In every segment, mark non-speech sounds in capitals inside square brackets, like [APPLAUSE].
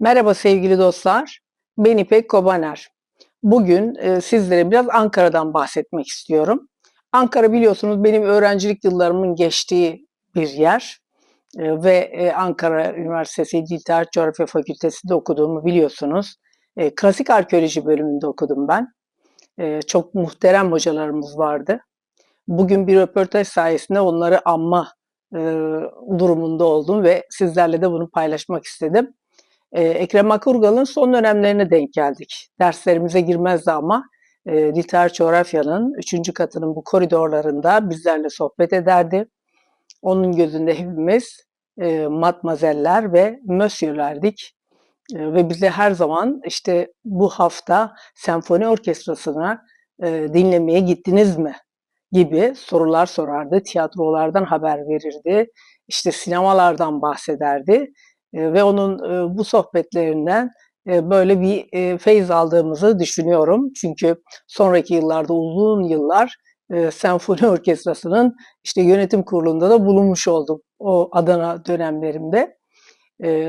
Merhaba sevgili dostlar. Ben İpek Kobaner. Bugün e, sizlere biraz Ankara'dan bahsetmek istiyorum. Ankara biliyorsunuz benim öğrencilik yıllarımın geçtiği bir yer. E, ve e, Ankara Üniversitesi Dil Tarih Coğrafya Fakültesi'nde okuduğumu biliyorsunuz. Klasik arkeoloji bölümünde okudum ben. Çok muhterem hocalarımız vardı. Bugün bir röportaj sayesinde onları anma durumunda oldum ve sizlerle de bunu paylaşmak istedim. Ee, Ekrem Akurgal'ın son dönemlerine denk geldik. Derslerimize girmezdi ama e, Tarih Coğrafya'nın 3. katının bu koridorlarında bizlerle sohbet ederdi. Onun gözünde hepimiz e, matmazeller ve mösyölerdik. E, ve bize her zaman işte bu hafta senfoni orkestrasına e, dinlemeye gittiniz mi gibi sorular sorardı. Tiyatrolardan haber verirdi. İşte sinemalardan bahsederdi ve onun bu sohbetlerinden böyle bir e, feyz aldığımızı düşünüyorum. Çünkü sonraki yıllarda uzun yıllar e, senfoni [LAUGHS] orkestrasının işte yönetim kurulunda da bulunmuş oldum o Adana dönemlerimde.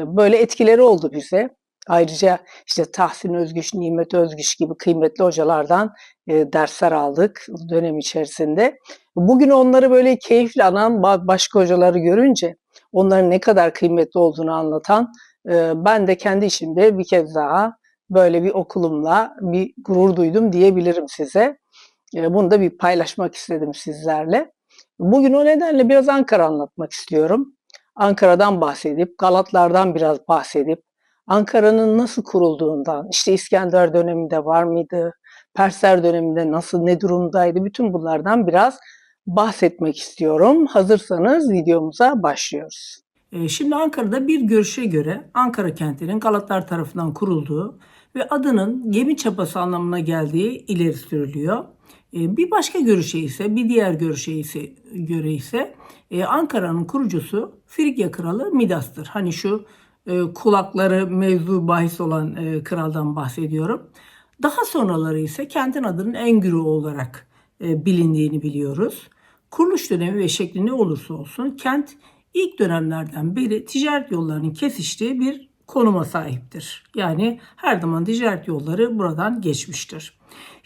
Böyle etkileri oldu bize. Ayrıca işte Tahsin Özgüç, Nimet Özgüç gibi kıymetli hocalardan dersler aldık dönem içerisinde. Bugün onları böyle keyifle anan başka hocaları görünce onların ne kadar kıymetli olduğunu anlatan e, ben de kendi işimde bir kez daha böyle bir okulumla bir gurur duydum diyebilirim size. E, bunu da bir paylaşmak istedim sizlerle. Bugün o nedenle biraz Ankara anlatmak istiyorum. Ankara'dan bahsedip, Galatlardan biraz bahsedip, Ankara'nın nasıl kurulduğundan, işte İskender döneminde var mıydı, Persler döneminde nasıl, ne durumdaydı, bütün bunlardan biraz bahsetmek istiyorum. Hazırsanız videomuza başlıyoruz. E, şimdi Ankara'da bir görüşe göre Ankara kentinin Galatlar tarafından kurulduğu ve adının gemi çapası anlamına geldiği ileri sürülüyor. E, bir başka görüşe ise, bir diğer görüşe ise göre ise e, Ankara'nın kurucusu Frigya kralı Midas'tır. Hani şu kulakları mevzu bahis olan kraldan bahsediyorum. Daha sonraları ise kentin adının Engürü olarak bilindiğini biliyoruz. Kuruluş dönemi ve şekli ne olursa olsun kent ilk dönemlerden beri ticaret yollarının kesiştiği bir konuma sahiptir. Yani her zaman ticaret yolları buradan geçmiştir.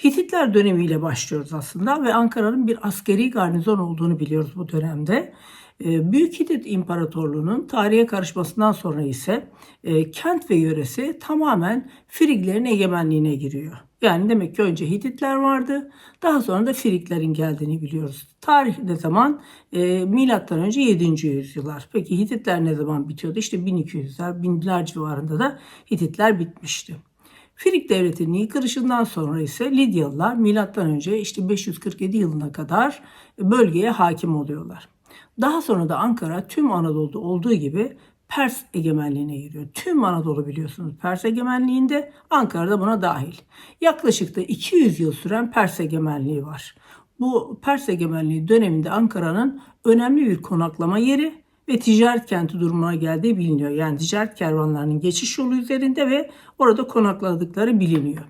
Hititler dönemiyle başlıyoruz aslında ve Ankara'nın bir askeri garnizon olduğunu biliyoruz bu dönemde. Ee, Büyük Hitit İmparatorluğu'nun tarihe karışmasından sonra ise e, kent ve yöresi tamamen Friglerin egemenliğine giriyor. Yani demek ki önce Hititler vardı. Daha sonra da Friklerin geldiğini biliyoruz. Tarih ne zaman? E, milattan önce 7. yüzyıllar. Peki Hititler ne zaman bitiyordu? İşte 1200'ler, binler civarında da Hititler bitmişti. Frig devletinin yıkılışından sonra ise Lidyalılar milattan önce işte 547 yılına kadar bölgeye hakim oluyorlar. Daha sonra da Ankara tüm Anadolu'da olduğu gibi Pers egemenliğine giriyor. Tüm Anadolu biliyorsunuz Pers egemenliğinde Ankara'da buna dahil. Yaklaşık da 200 yıl süren Pers egemenliği var. Bu Pers egemenliği döneminde Ankara'nın önemli bir konaklama yeri ve ticaret kenti durumuna geldiği biliniyor. Yani ticaret kervanlarının geçiş yolu üzerinde ve orada konakladıkları biliniyor.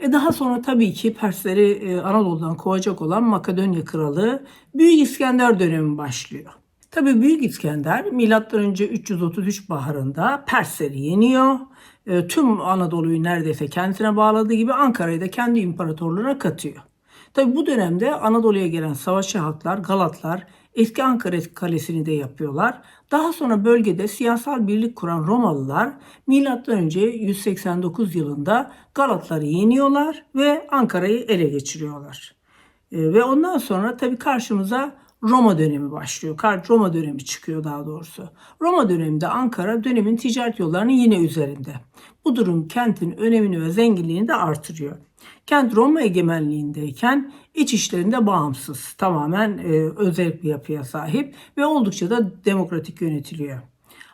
E daha sonra tabii ki Persleri e, Anadolu'dan kovacak olan Makedonya kralı Büyük İskender dönemi başlıyor. Tabii Büyük İskender M.Ö. 333 baharında Persleri yeniyor. E, tüm Anadolu'yu neredeyse kendisine bağladığı gibi Ankara'yı da kendi imparatorluğuna katıyor. Tabii bu dönemde Anadolu'ya gelen savaşçı halklar, Galatlar eski Ankara Kalesi'ni de yapıyorlar. Daha sonra bölgede siyasal birlik kuran Romalılar M.Ö. 189 yılında Galatları yeniyorlar ve Ankara'yı ele geçiriyorlar. E, ve ondan sonra tabii karşımıza Roma dönemi başlıyor. Roma dönemi çıkıyor daha doğrusu. Roma döneminde Ankara dönemin ticaret yollarının yine üzerinde. Bu durum kentin önemini ve zenginliğini de artırıyor. Kent Roma egemenliğindeyken iç işlerinde bağımsız, tamamen e, özel bir yapıya sahip ve oldukça da demokratik yönetiliyor.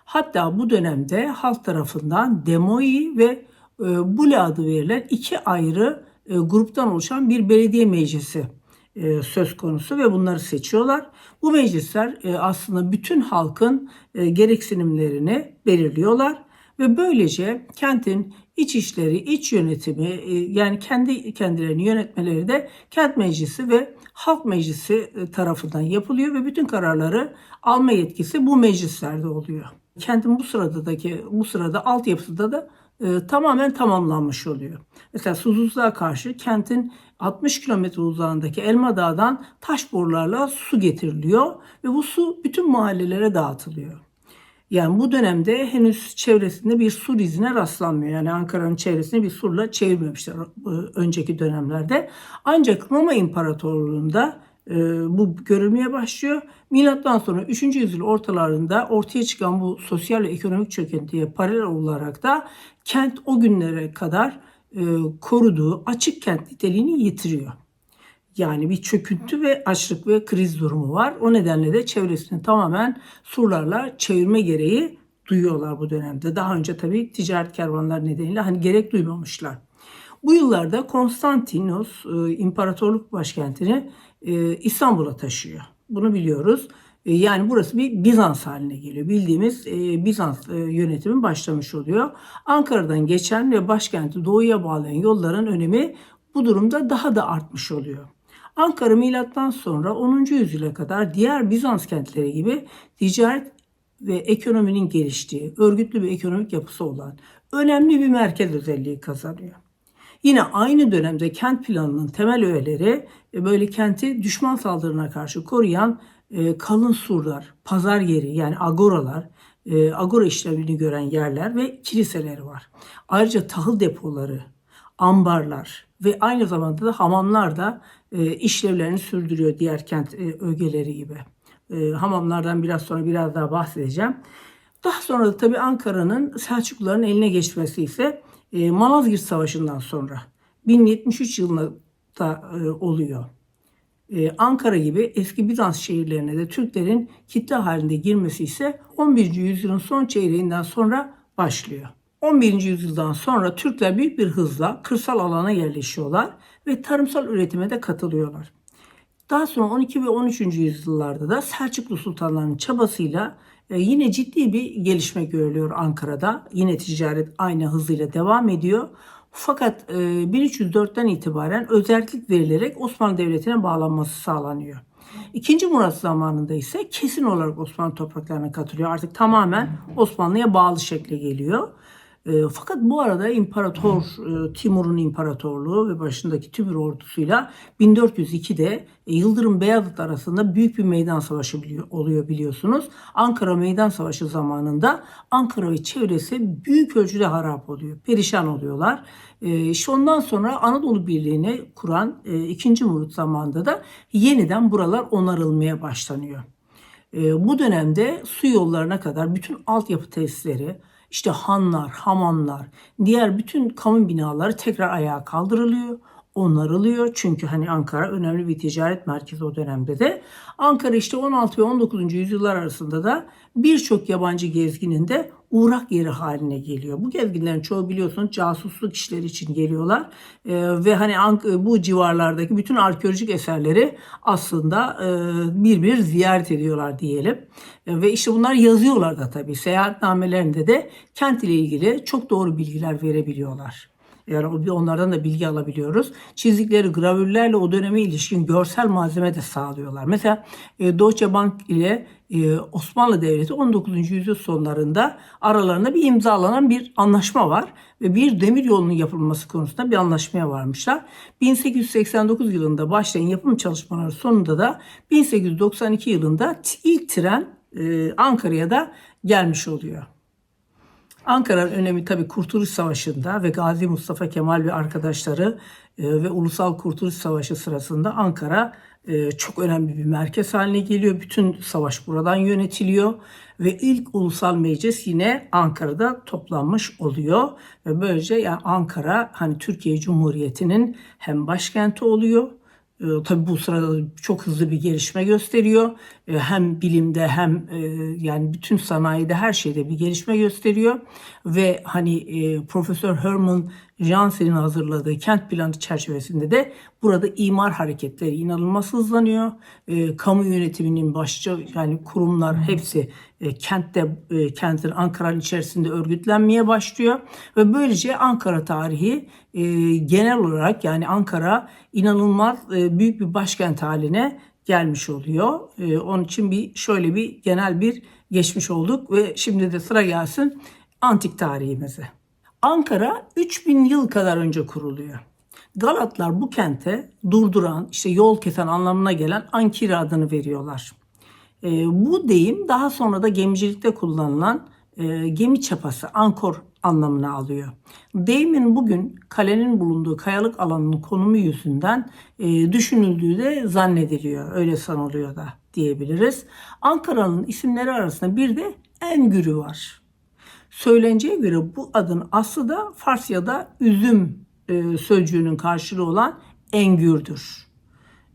Hatta bu dönemde halk tarafından Demoi ve e, Bule adı verilen iki ayrı e, gruptan oluşan bir belediye meclisi e, söz konusu ve bunları seçiyorlar. Bu meclisler e, aslında bütün halkın e, gereksinimlerini belirliyorlar ve böylece kentin iç işleri, iç yönetimi yani kendi kendilerini yönetmeleri de kent meclisi ve halk meclisi tarafından yapılıyor ve bütün kararları alma yetkisi bu meclislerde oluyor. Kentin bu sıradaki bu sırada altyapısı da e, tamamen tamamlanmış oluyor. Mesela susuzluğa karşı kentin 60 kilometre uzağındaki Elma Dağı'dan taş borularla su getiriliyor ve bu su bütün mahallelere dağıtılıyor. Yani bu dönemde henüz çevresinde bir sur izine rastlanmıyor. Yani Ankara'nın çevresini bir surla çevirmemişler e, önceki dönemlerde. Ancak Roma İmparatorluğu'nda e, bu görülmeye başlıyor. Milattan sonra 3. yüzyıl ortalarında ortaya çıkan bu sosyal ve ekonomik çöküntüye paralel olarak da kent o günlere kadar e, koruduğu açık kent niteliğini yitiriyor. Yani bir çöküntü ve açlık ve kriz durumu var. O nedenle de çevresini tamamen surlarla çevirme gereği duyuyorlar bu dönemde. Daha önce tabii ticaret kervanları nedeniyle hani gerek duymamışlar. Bu yıllarda Konstantinos e, imparatorluk başkentini e, İstanbul'a taşıyor. Bunu biliyoruz. E, yani burası bir Bizans haline geliyor. Bildiğimiz Bizans yönetimi başlamış oluyor. Ankara'dan geçen ve başkenti doğuya bağlayan yolların önemi bu durumda daha da artmış oluyor. Ankara milattan sonra 10. yüzyıla kadar diğer Bizans kentleri gibi ticaret ve ekonominin geliştiği, örgütlü bir ekonomik yapısı olan önemli bir merkez özelliği kazanıyor. Yine aynı dönemde kent planının temel öğeleri e, böyle kenti düşman saldırına karşı koruyan e, kalın surlar, pazar yeri yani agoralar, e, agora işlevini gören yerler ve kiliseleri var. Ayrıca tahıl depoları, ambarlar ve aynı zamanda da hamamlar da işlevlerini sürdürüyor diğer kent ögeleri gibi. Hamamlardan biraz sonra biraz daha bahsedeceğim. Daha sonra da tabii Ankara'nın Selçukluların eline geçmesi ise e, Malazgirt Savaşı'ndan sonra 1073 yılında da e, oluyor. E, Ankara gibi eski Bizans şehirlerine de Türklerin kitle halinde girmesi ise 11. yüzyılın son çeyreğinden sonra başlıyor. 11. yüzyıldan sonra Türkler büyük bir hızla kırsal alana yerleşiyorlar ve tarımsal üretime de katılıyorlar. Daha sonra 12 ve 13. yüzyıllarda da Selçuklu sultanlarının çabasıyla yine ciddi bir gelişme görülüyor Ankara'da. Yine ticaret aynı hızıyla devam ediyor. Fakat e, 1304'ten itibaren özellik verilerek Osmanlı Devleti'ne bağlanması sağlanıyor. İkinci Murat zamanında ise kesin olarak Osmanlı topraklarına katılıyor. Artık tamamen Osmanlı'ya bağlı şekle geliyor. E, fakat bu arada İmparator e, Timur'un imparatorluğu ve başındaki Tümür ordusuyla 1402'de e, Yıldırım Beyazıt arasında büyük bir meydan savaşı oluyor biliyorsunuz. Ankara Meydan Savaşı zamanında Ankara ve çevresi büyük ölçüde harap oluyor. Perişan oluyorlar. E, ondan sonra Anadolu Birliği'ni kuran e, 2. Murat zamanında da yeniden buralar onarılmaya başlanıyor. E, bu dönemde su yollarına kadar bütün altyapı tesisleri, işte hanlar, hamamlar, diğer bütün kamu binaları tekrar ayağa kaldırılıyor, onarılıyor. Çünkü hani Ankara önemli bir ticaret merkezi o dönemde de. Ankara işte 16 ve 19. yüzyıllar arasında da birçok yabancı gezginin de uğrak yeri haline geliyor. Bu gezginlerin çoğu biliyorsunuz casusluk işleri için geliyorlar ee, ve hani bu civarlardaki bütün arkeolojik eserleri aslında e, bir bir ziyaret ediyorlar diyelim. E, ve işte bunlar yazıyorlar da tabii seyahatnamelerinde de kent ile ilgili çok doğru bilgiler verebiliyorlar. Yani onlardan da bilgi alabiliyoruz. Çizdikleri gravürlerle o döneme ilişkin görsel malzeme de sağlıyorlar. Mesela e, Deutsche Bank ile e, Osmanlı Devleti 19. yüzyıl sonlarında aralarında bir imzalanan bir anlaşma var ve bir demir yolunun yapılması konusunda bir anlaşmaya varmışlar. 1889 yılında başlayan yapım çalışmaları sonunda da 1892 yılında ilk tren e, Ankara'ya da gelmiş oluyor. Ankara'nın önemi tabii Kurtuluş Savaşı'nda ve Gazi Mustafa Kemal ve arkadaşları e, ve Ulusal Kurtuluş Savaşı sırasında Ankara e, çok önemli bir merkez haline geliyor. Bütün savaş buradan yönetiliyor ve ilk ulusal meclis yine Ankara'da toplanmış oluyor ve böylece yani Ankara hani Türkiye Cumhuriyeti'nin hem başkenti oluyor e, tabii bu sırada çok hızlı bir gelişme gösteriyor. E, hem bilimde hem e, yani bütün sanayide her şeyde bir gelişme gösteriyor. Ve hani e, Profesör Herman Jansen'in hazırladığı kent planı çerçevesinde de burada imar hareketleri inanılmaz hızlanıyor. E, kamu yönetiminin başça yani kurumlar hepsi e, kentte e, kentin Ankara'nın içerisinde örgütlenmeye başlıyor ve böylece Ankara tarihi e, genel olarak yani Ankara inanılmaz e, büyük bir başkent haline gelmiş oluyor. E, onun için bir şöyle bir genel bir geçmiş olduk ve şimdi de sıra gelsin antik tarihimize. Ankara 3000 yıl kadar önce kuruluyor. Galatlar bu kente durduran, işte yol kesen anlamına gelen Ankira adını veriyorlar. E, bu deyim daha sonra da gemicilikte kullanılan e, gemi çapası, ankor anlamına alıyor. Deyimin bugün kalenin bulunduğu kayalık alanının konumu yüzünden e, düşünüldüğü de zannediliyor. Öyle sanılıyor da diyebiliriz. Ankara'nın isimleri arasında bir de Engürü var. Söyleneceğe göre bu adın aslı da Farsça'da üzüm e, sözcüğünün karşılığı olan engürdür.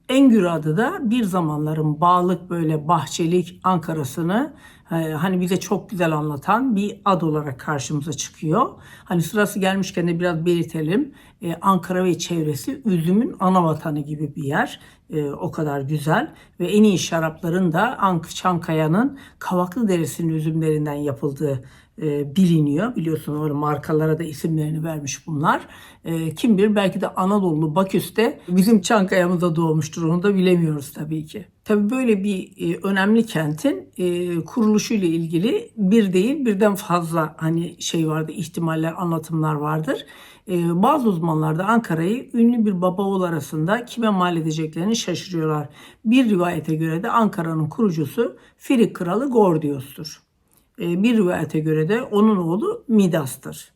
Engür adı da bir zamanların bağlık böyle bahçelik Ankara'sını hani bize çok güzel anlatan bir ad olarak karşımıza çıkıyor. Hani sırası gelmişken de biraz belirtelim. E, Ankara ve çevresi üzümün ana vatanı gibi bir yer. E, o kadar güzel ve en iyi şarapların da Ank Çankaya'nın Kavaklı Deresi'nin üzümlerinden yapıldığı e, biliniyor. Biliyorsunuz öyle markalara da isimlerini vermiş bunlar. E, kim bilir belki de Anadolu Baküs'te bizim Çankaya'mızda doğmuştur. Onu da bilemiyoruz tabii ki. Tabii böyle bir e, önemli kentin e, kuruluşuyla ilgili bir değil birden fazla hani şey vardı ihtimaller anlatımlar vardır. E, bazı uzmanlar da Ankara'yı ünlü bir baba arasında kime mal edeceklerini şaşırıyorlar. Bir rivayete göre de Ankara'nın kurucusu Firik Kralı Gordios'tur. E, bir rivayete göre de onun oğlu Midas'tır.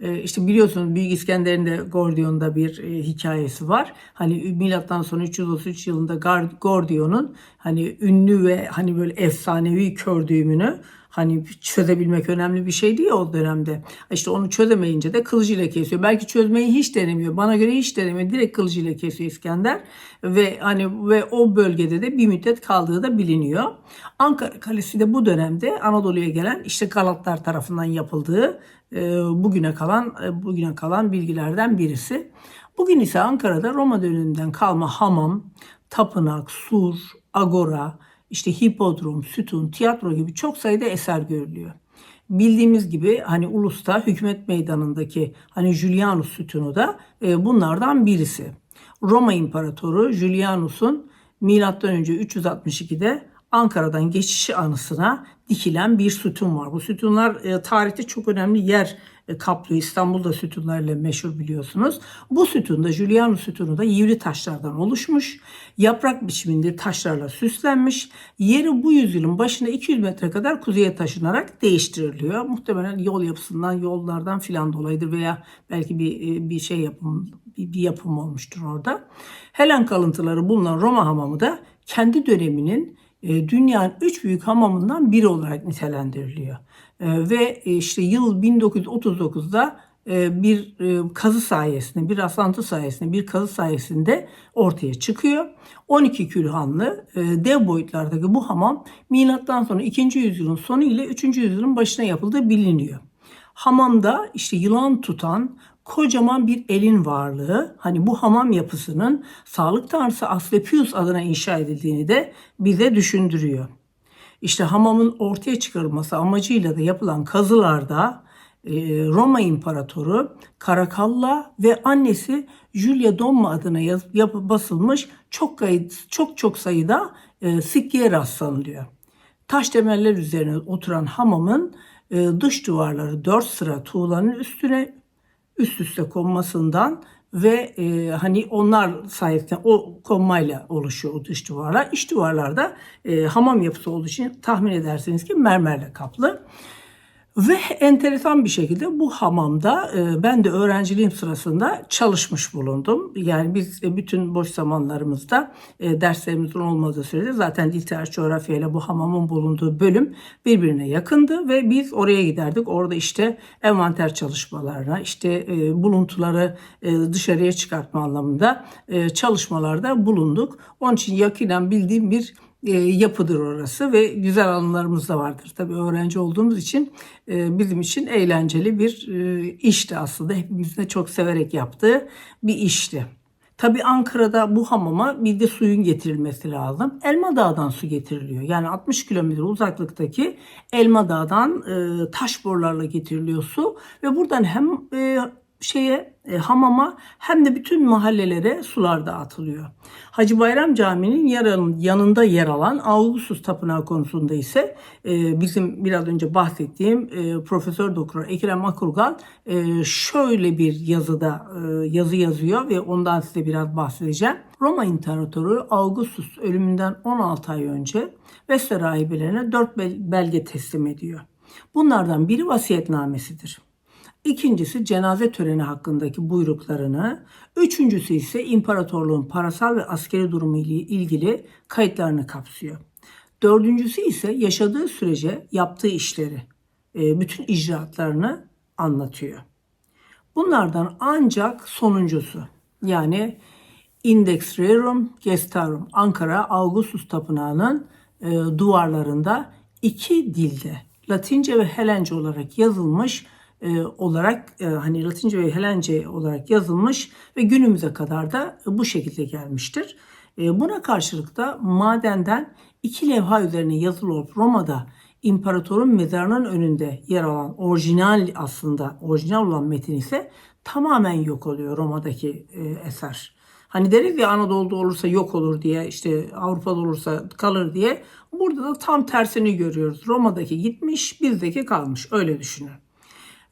E, işte biliyorsunuz Büyük İskender'in de Gordion'da bir e, hikayesi var. Hani milattan sonra 333 yılında Gordion'un hani ünlü ve hani böyle efsanevi kör düğümünü hani çözebilmek önemli bir şey değil o dönemde. İşte onu çözemeyince de kılıcıyla kesiyor. Belki çözmeyi hiç denemiyor. Bana göre hiç denemiyor. Direkt kılıcıyla kesiyor İskender ve hani ve o bölgede de bir müddet kaldığı da biliniyor. Ankara Kalesi de bu dönemde Anadolu'ya gelen işte Galatlar tarafından yapıldığı e, bugüne kalan e, bugüne kalan bilgilerden birisi. Bugün ise Ankara'da Roma döneminden kalma hamam, tapınak, sur, agora, işte hipodrom, sütun, tiyatro gibi çok sayıda eser görülüyor. Bildiğimiz gibi hani Ulus'ta hükümet meydanındaki hani Julianus sütunu da e, bunlardan birisi. Roma İmparatoru Julianus'un önce 362'de Ankara'dan geçişi anısına dikilen bir sütun var. Bu sütunlar e, tarihte çok önemli yer e, kaplıyor. İstanbul'da sütunlarla meşhur biliyorsunuz. Bu sütunda Julianus sütunu da yivri taşlardan oluşmuş. Yaprak biçiminde taşlarla süslenmiş. Yeri bu yüzyılın başında 200 metre kadar kuzeye taşınarak değiştiriliyor. Muhtemelen yol yapısından, yollardan filan dolayıdır veya belki bir e, bir şey yapım bir, bir yapım olmuştur orada. Helen kalıntıları bulunan Roma hamamı da kendi döneminin dünyanın üç büyük hamamından biri olarak nitelendiriliyor. E, ve e, işte yıl 1939'da e, bir e, kazı sayesinde, bir rastlantı sayesinde, bir kazı sayesinde ortaya çıkıyor. 12 külhanlı e, dev boyutlardaki bu hamam milattan sonra 2. yüzyılın sonu ile 3. yüzyılın başına yapıldığı biliniyor. Hamamda işte yılan tutan kocaman bir elin varlığı hani bu hamam yapısının sağlık tanrısı Asklepios adına inşa edildiğini de bize düşündürüyor. İşte hamamın ortaya çıkarılması amacıyla da yapılan kazılarda e, Roma İmparatoru Karakalla ve annesi Julia Domma adına yap, basılmış çok çok çok sayıda e, sikkeye rastlanılıyor. Taş temeller üzerine oturan hamamın e, dış duvarları dört sıra tuğlanın üstüne üst üste konmasından ve e, hani onlar sayesinde o konmayla oluşuyor o dış duvarlar. İç duvarlarda e, hamam yapısı olduğu için tahmin edersiniz ki mermerle kaplı. Ve enteresan bir şekilde bu hamamda e, ben de öğrenciliğim sırasında çalışmış bulundum. Yani biz e, bütün boş zamanlarımızda e, derslerimizin olmadığı sürede zaten dil tarih coğrafya ile bu hamamın bulunduğu bölüm birbirine yakındı ve biz oraya giderdik. Orada işte envanter çalışmalarına, işte buluntuları dışarıya çıkartma anlamında çalışmalarda bulunduk. Onun için yakinen bildiğim bir e, yapıdır orası ve güzel anılarımız da vardır. Tabii öğrenci olduğumuz için e, bizim için eğlenceli bir e, işti aslında. Hepimizin de çok severek yaptığı bir işti. Tabii Ankara'da bu hamama bir de suyun getirilmesi lazım. Elma Dağı'dan su getiriliyor. Yani 60 kilometre uzaklıktaki Elma Dağı'dan e, taş borularla getiriliyor su ve buradan hem e, şeye e, hamama hem de bütün mahallelere sular dağıtılıyor. Hacı Bayram Camii'nin yanında yer alan Augustus Tapınağı konusunda ise e, bizim biraz önce bahsettiğim e, Profesör Doktor Ekrem Akurgal e, şöyle bir yazıda e, yazı yazıyor ve ondan size biraz bahsedeceğim. Roma İmparatoru Augustus ölümünden 16 ay önce Vestre rahibelerine 4 belge teslim ediyor. Bunlardan biri vasiyetnamesidir. İkincisi cenaze töreni hakkındaki buyruklarını, üçüncüsü ise imparatorluğun parasal ve askeri durumu ile ilgili kayıtlarını kapsıyor. Dördüncüsü ise yaşadığı sürece yaptığı işleri, e, bütün icraatlarını anlatıyor. Bunlardan ancak sonuncusu yani Index Rerum Gestarum Ankara Augustus Tapınağı'nın e, duvarlarında iki dilde Latince ve Helence olarak yazılmış e, olarak e, hani Latince ve Helence olarak yazılmış ve günümüze kadar da bu şekilde gelmiştir. E, buna karşılık da madenden iki levha üzerine yazılı olup Roma'da imparatorun mezarının önünde yer alan orijinal aslında orijinal olan metin ise tamamen yok oluyor Roma'daki e, eser. Hani deriz ya Anadolu'da olursa yok olur diye işte Avrupa'da olursa kalır diye. Burada da tam tersini görüyoruz. Roma'daki gitmiş bizdeki kalmış öyle düşünün.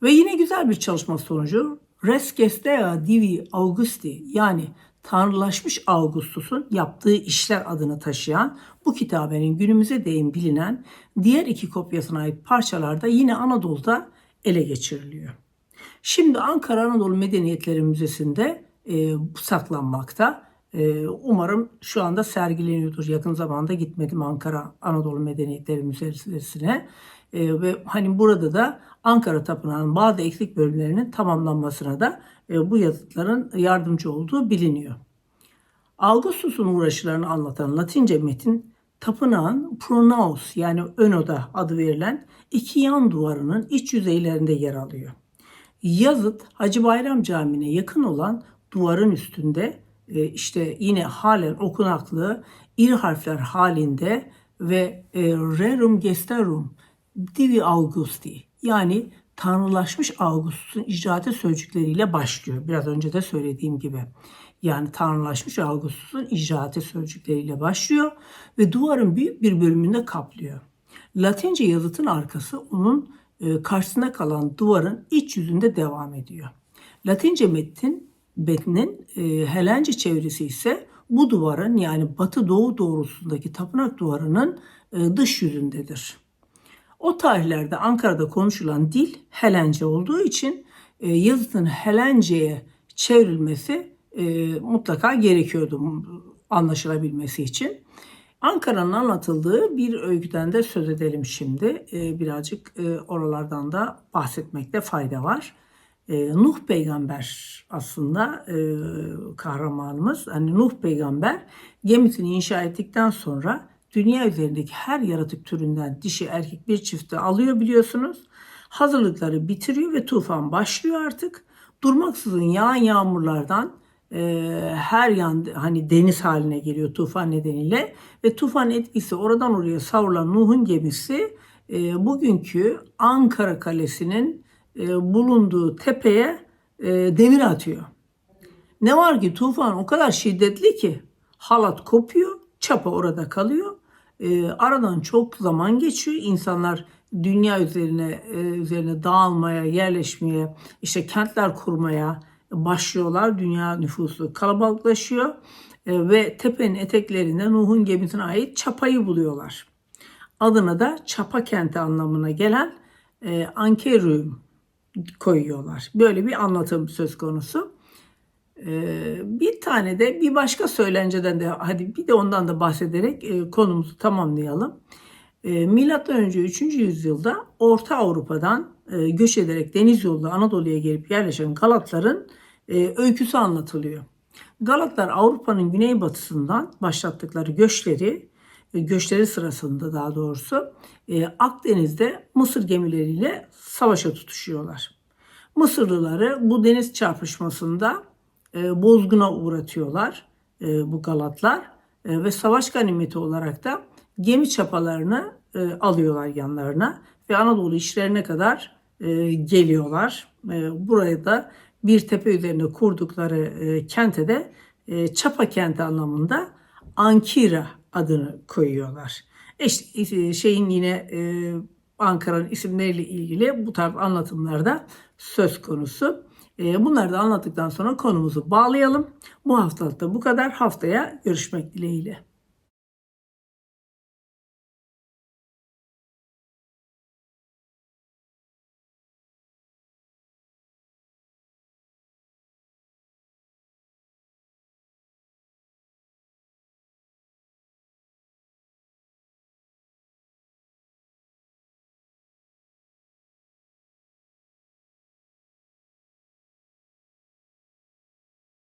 Ve yine güzel bir çalışma sonucu Res Gestea Divi Augusti yani Tanrılaşmış Augustus'un yaptığı işler adını taşıyan bu kitabenin günümüze değin bilinen diğer iki kopyasına ait parçalarda yine Anadolu'da ele geçiriliyor. Şimdi Ankara Anadolu Medeniyetleri Müzesi'nde e, saklanmakta. E, umarım şu anda sergileniyordur. Yakın zamanda gitmedim Ankara Anadolu Medeniyetleri Müzesi'ne. E, ve hani burada da Ankara Tapınağı'nın bazı eksik bölümlerinin tamamlanmasına da e, bu yazıtların yardımcı olduğu biliniyor. Augustus'un uğraşlarını anlatan Latince metin tapınağın pronaos yani ön oda adı verilen iki yan duvarının iç yüzeylerinde yer alıyor. Yazıt Hacı Bayram Camii'ne yakın olan duvarın üstünde e, işte yine halen okunaklı iri harfler halinde ve e, Rerum Gestarum Divi Augusti yani tanrılaşmış Augustus'un icraatı sözcükleriyle başlıyor. Biraz önce de söylediğim gibi. Yani tanrılaşmış Augustus'un icraatı sözcükleriyle başlıyor ve duvarın büyük bir bölümünde kaplıyor. Latince yazıtın arkası onun e, karşısına kalan duvarın iç yüzünde devam ediyor. Latince metin metnin e, Helence çevresi ise bu duvarın yani batı doğu doğrusundaki tapınak duvarının e, dış yüzündedir. O tarihlerde Ankara'da konuşulan dil Helence olduğu için e, yazıtın Helence'ye çevrilmesi e, mutlaka gerekiyordu anlaşılabilmesi için. Ankara'nın anlatıldığı bir öyküden de söz edelim şimdi. E, birazcık e, oralardan da bahsetmekte fayda var. E, Nuh peygamber aslında e, kahramanımız. Hani Nuh peygamber gemisini inşa ettikten sonra dünya üzerindeki her yaratık türünden dişi erkek bir çifti alıyor biliyorsunuz. Hazırlıkları bitiriyor ve tufan başlıyor artık. Durmaksızın yağan yağmurlardan e, her yan hani deniz haline geliyor tufan nedeniyle ve tufan etkisi oradan oraya savrulan Nuh'un gemisi e, bugünkü Ankara Kalesi'nin e, bulunduğu tepeye e, demir atıyor. Ne var ki tufan o kadar şiddetli ki halat kopuyor, çapa orada kalıyor. E, aradan çok zaman geçiyor. İnsanlar dünya üzerine e, üzerine dağılmaya, yerleşmeye, işte kentler kurmaya başlıyorlar. Dünya nüfusu kalabalıklaşıyor e, ve tepenin eteklerinde Nuh'un gemisine ait çapayı buluyorlar. Adına da çapa kenti anlamına gelen e, Ankerium koyuyorlar. Böyle bir anlatım söz konusu. Ee, bir tane de bir başka söylenceden de hadi bir de ondan da bahsederek e, konumuzu tamamlayalım. E, Milattan önce 3. yüzyılda Orta Avrupa'dan e, göç ederek deniz yoluyla Anadolu'ya gelip yerleşen Galatların e, öyküsü anlatılıyor. Galatlar Avrupa'nın güneybatısından başlattıkları göçleri, göçleri sırasında daha doğrusu Akdeniz'de Mısır gemileriyle savaşa tutuşuyorlar. Mısırlıları bu deniz çarpışmasında e, bozguna uğratıyorlar e, bu Galatlar e, ve savaş ganimeti olarak da gemi çapalarını e, alıyorlar yanlarına ve Anadolu işlerine kadar e, geliyorlar. E, buraya da bir tepe üzerinde kurdukları e, kente de e, Çapa kenti anlamında Ankira adını koyuyorlar. İşte e, şeyin yine e, Ankara'nın isimleriyle ilgili bu tarz anlatımlarda söz konusu. E, bunları da anlattıktan sonra konumuzu bağlayalım. Bu haftalık da bu kadar. Haftaya görüşmek dileğiyle.